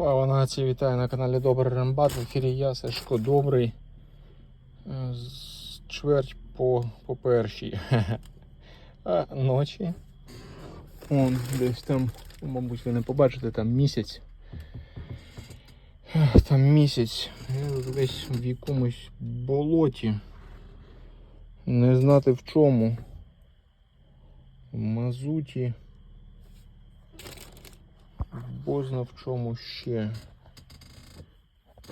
Слава нації, вітаю на каналі Добрий Рембат. В ефірі я, Сашко Добрий. Е, з Чверть по, по першій. А ночі. Вон десь там, мабуть, ви не побачите, там місяць. Там місяць. Я десь в якомусь болоті. Не знати в чому. В мазуті. Бозна в чому ще.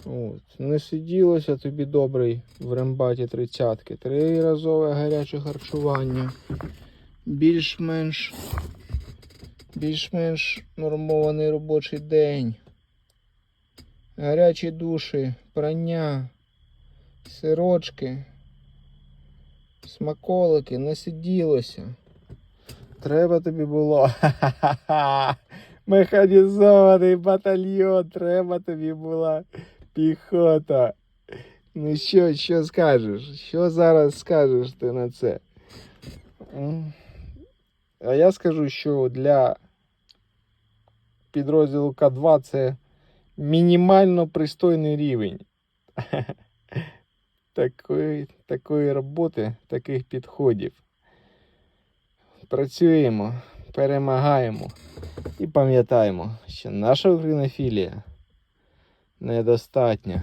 От. Не сиділося тобі добрий в рембаті тридцятки. Триразове гаряче харчування. Більш-менш. Більш-менш нормований робочий день. Гарячі душі, прання, сирочки, смаколики, не сиділося. Треба тобі було. Ха-ха-ха. Механізований батальйон, треба тобі була піхота. Ну що, що скажеш? Що зараз скажеш ти на це? А я скажу, що для підрозділу К2 це мінімально пристойний рівень. Такої, такої роботи, таких підходів. Працюємо, перемагаємо. І пам'ятаємо, що наша українофілія недостатня.